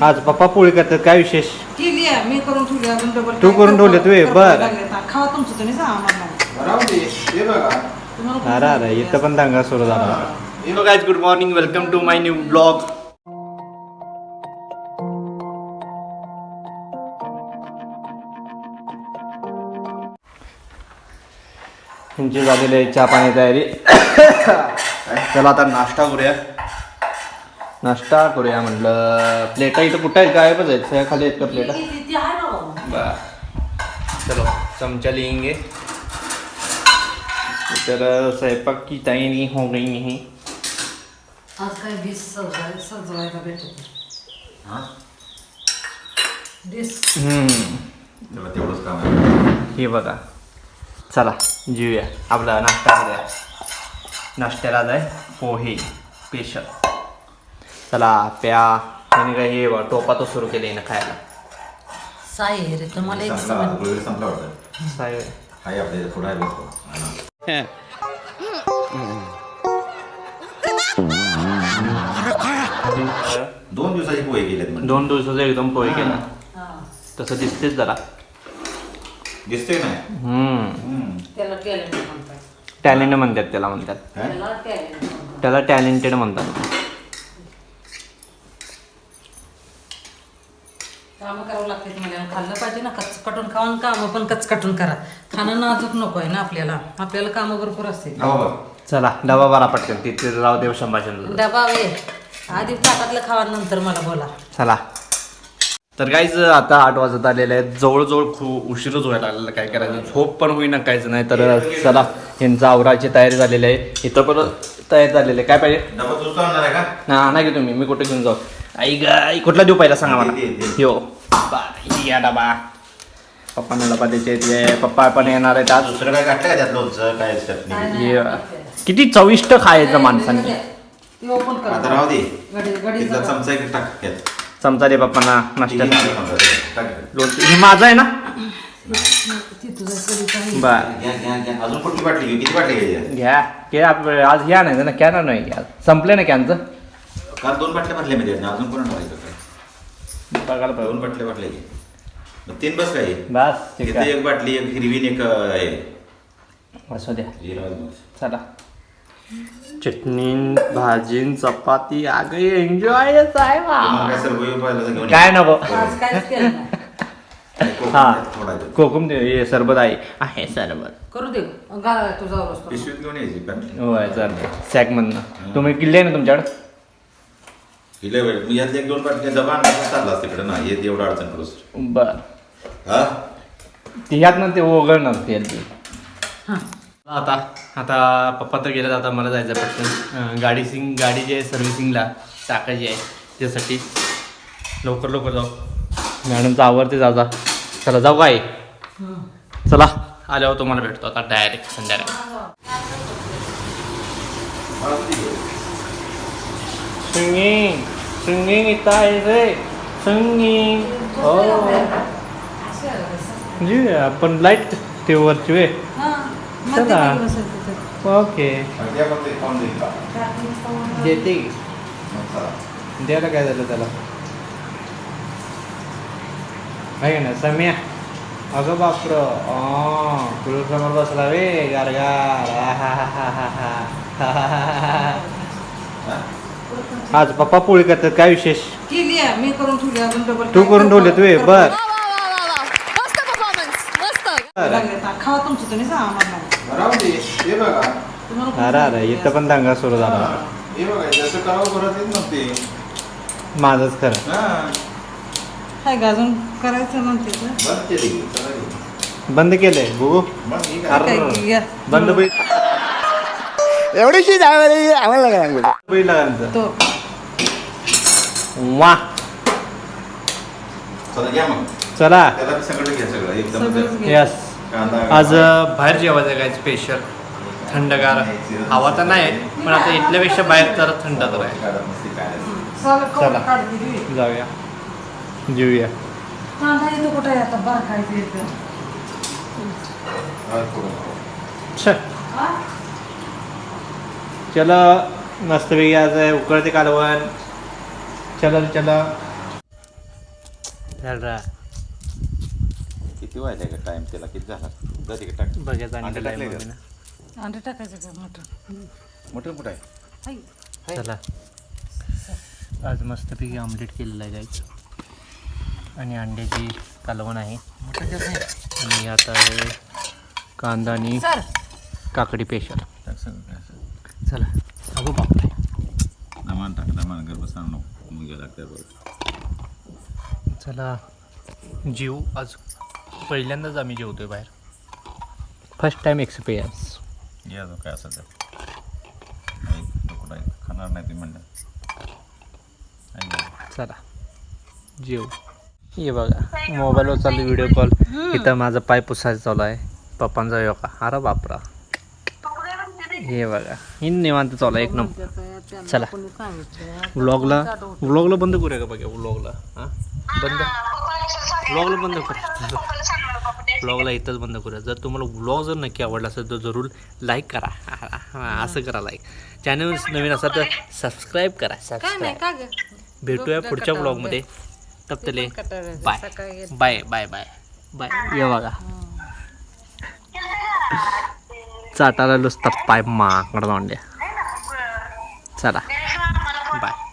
आज पप्पा पोळी करतात काय विशेष? केली आहे मी करून ठेवली अजून डबल तू करून ठेवली तू हे, बर. खावा तुमचं तुम्ही सांगा आम्हाला राहू दे हे बघा. तुम्हाला कोण अरे अरे सांगितलं इथं पण दंगा सुरू झाला. Hello guys good morning welcome to my new blog तुमची झालेली आहे चहा पाणी तयारी. चला आता नाश्ता करूया. नाश्ता करूया म्हटलं. प्लेटा इथं कुठं आहेत? गायबच आहेत. सगळ्या खाली आहेत का प्लेटा. बर चलो चमचा लेंगे तर स्वयंपाक की तयारी हो गई है आज काय डिश सजवाय सजवायला भेटत डिश. हम्म. तेव्हा तेवढंच काम आहे. हे बघा. चला जेऊया. आपला नाश्ता करूया. नाश्त्याला जाय पोहे स्पेशल चला प्या. त्याने काय हे टोपा तो सुरू केले ना खायला. तुम्हाला एक संपला वाटतं. हाय थोडा आहे बघतो हा. दोन दिवसाची पोहे गेलेत म्हणजे दोन दिवसाचं एकदम पोहे केला. तसं दिसतेच जरा. ना. त्याला टॅलेंट म्हणतात. टॅलेंट म्हणतात त्याला म्हणतात. काय? त्याला टॅलेंट म्हणतात. त्याला टॅलेंटेड म्हणतात. कामं करावं लागते तुम्हाला खाल्लं पाहिजे ना कच कटून खाऊन कामं पण कच कटून करा. खाणं नाजूक नको आहे ना आपल्याला. आपल्याला कामं भरपूर असते हो. चला डबा बरा पटकन. तिथे राव देव संभाषण. डबा वे आधी ताटातलं खावा नंतर मला बोला. चला. तर काहीच आता आठ वाजत आलेले आहेत. जवळजवळ खूप उशीरच व्हायला लागलेलं. काय करायचं? झोप पण होईना काहीच नाही. तर चला यांचं आवराची तयारी झालेली आहे. इथं पण तयारी झालेली. आहे काय पाहिजे? डबा तूच तो आणणार आहे का? ना नाही की तुम्ही. मी कुठे घेऊन जाऊ? आई गाय कुठला देऊ पहिला सांगा मला? दे, दे. हो बा या डबा. पप्पांना डबा द्यायचे पप्पा पण येणार आहेत आज. दुसरं काय काढलं का त्यात लोणचं? काय चटणी किती चविष्ट खायचं माणसांनी. ते ओपन कर आता राहू दे. गडी गडी तिथला चमचा एक टाक त्यात. चमचा दे पप्पांना ठीक आहे, नाश्त्यात. टाक. लोणचं. हे माझं आहे ना? अजून कुठली बाटली घेऊ? किती बाटली घ्यायच्या घ्या. के आप आज घ्या नाही ना कॅन नाही घ्या. संपले ना कॅनचं? काल दोन बाटल्या भरल्या मी. अजून कोण काय बघायला पाहिजे दोन बाटल्या भरल्या की. मग तीन बस काय? बस ठीक इथे आहे. एक बाटली एक हिरवी आणि एक अं, हे. असू द्या. चला. चटणी भाजी चपाती अगं एन्जॉय आहे. काय सर्व पाहिलं घेऊन काय नको? आज काहीच केलं नाही. कोकम हा. कोकम दे हे सरबत आहे. आहे सरबत. करू दे घाला तुझा वस्तू पिशवीत घेऊन यायची होय चालतंय सॅक मधनं. तुम्ही किल्ले आहे ना तुमच्याकडे? हिला वेळ मी यातल्या एक दोन डबा आणला चालला तिकडे ना. येत एवढं अडचण करूस. बर. हा? ते ह्यात ते ओघळणार ते हां. आता आता पप्पा तर गेले आता मला जायचं पटकन. अं, गाडी सिंग गाडी जी आहे सर्व्हिसिंगला टाकायची आहे त्यासाठी. लवकर लवकर जाऊ. मॅडमचं आवडते जाऊ जा चला जाऊ काय? चला. आल्यावर तुम्हाला भेटतो आता डायरेक्ट संध्याकाळी. सिंगिंग सिंगिंग इथं आहे रे. सिंगिंग हो. जी आपण लाइट ते वरची वे चला. ओके? देते. द्यायला काय झालं त्याला? आहे ना सम्या अगं बापर तुला समोर बसला वे गारगार. हा? आज पप्पा पोळी करतात काय विशेष केली आहे मी करून ठेवली अजून डबल तू करून ठेवले तू हे, बर वा वा वा वा वा मस्त परफॉर्मन्स मस्त खावा तुमचं तुम्ही सांगा आम्हाला राहू दे हे बघा तुम्हाला कोण अरे अरे इथं पण दंगा सुरू झाला हे बघा जसं करावं करत येत नव्हते माझंच खरं हा करायचं म्हणते. बंद केली. बंद केलंय बघू मग ही. काय? बंद बैल एवढीशी आम्हाला आम्हाला काय सांगू बैल. तो वा चला घ्या मग चला त्याला बी सगळं घ्या सगळं एकदम सगळंच घ्या. यस कांदा आज अं, बाहेर जेवायचं काय स्पेशल थंडगार हवा तर नाही पण आता इथल्यापेक्षा बाहेर तर थंड तर आहे काय. चला, चला. जाऊया जेऊया कांदा येतो कुठे आता बार खायचं येतं. चलो. मस्तपैकी आज आहे उकळते कालवण. चल चल. झाला किती वाजले का टाइम त्याला? किती झाला? जाते का टाक? बघायचं अंडे टाकले का? अंडे टाकायचं का? मटण. मोठं मोठं आहे? हाय. चला. आज मस्तपैकी आमलेट केलेलं आहे गाईच आणि अंड्याची कालवण आहे. आणि आता आहे कांदा आणि काकडी पेशल. चला. अगो बापरे. दमान टाक दमान गर्भ सांग नको. मग गेला त्या बरोबर चला. जीव आज पहिल्यांदाच आम्ही जेवतोय बाहेर. फर्स्ट टाइम एक्सपिरियन्स या जो काय असेल तर खाणार नाही तुम्ही म्हणलं. चला. जेव. ये बघा मोबाईलवर चालू व्हिडिओ कॉल इथं माझा पाय पुसायचा चालू आहे. पप्पांचा योगा अरे बापरा. हे बघा. ही निवांत चालू आहे एक नंबर. चला. सांगितलं व्लॉगला व्लॉगला बंद करूया का बघा व्लॉगला हां? बंद? व्लॉगला बंद करूया व्लॉगला इथंच बंद करूया. जर तुम्हाला व्लॉग जर नक्की आवडला असेल तर जरूर लाईक करा. हां, असं करा लाईक चॅनल नवीन असाल तर सबस्क्राईब करा. सबस्क्राईब भेटूया पुढच्या व्लॉगमध्ये तपतले. Bye. Bye bye bye. Bye. ये बघा. चाटायला नुसता पाय माकडा चला. बाय.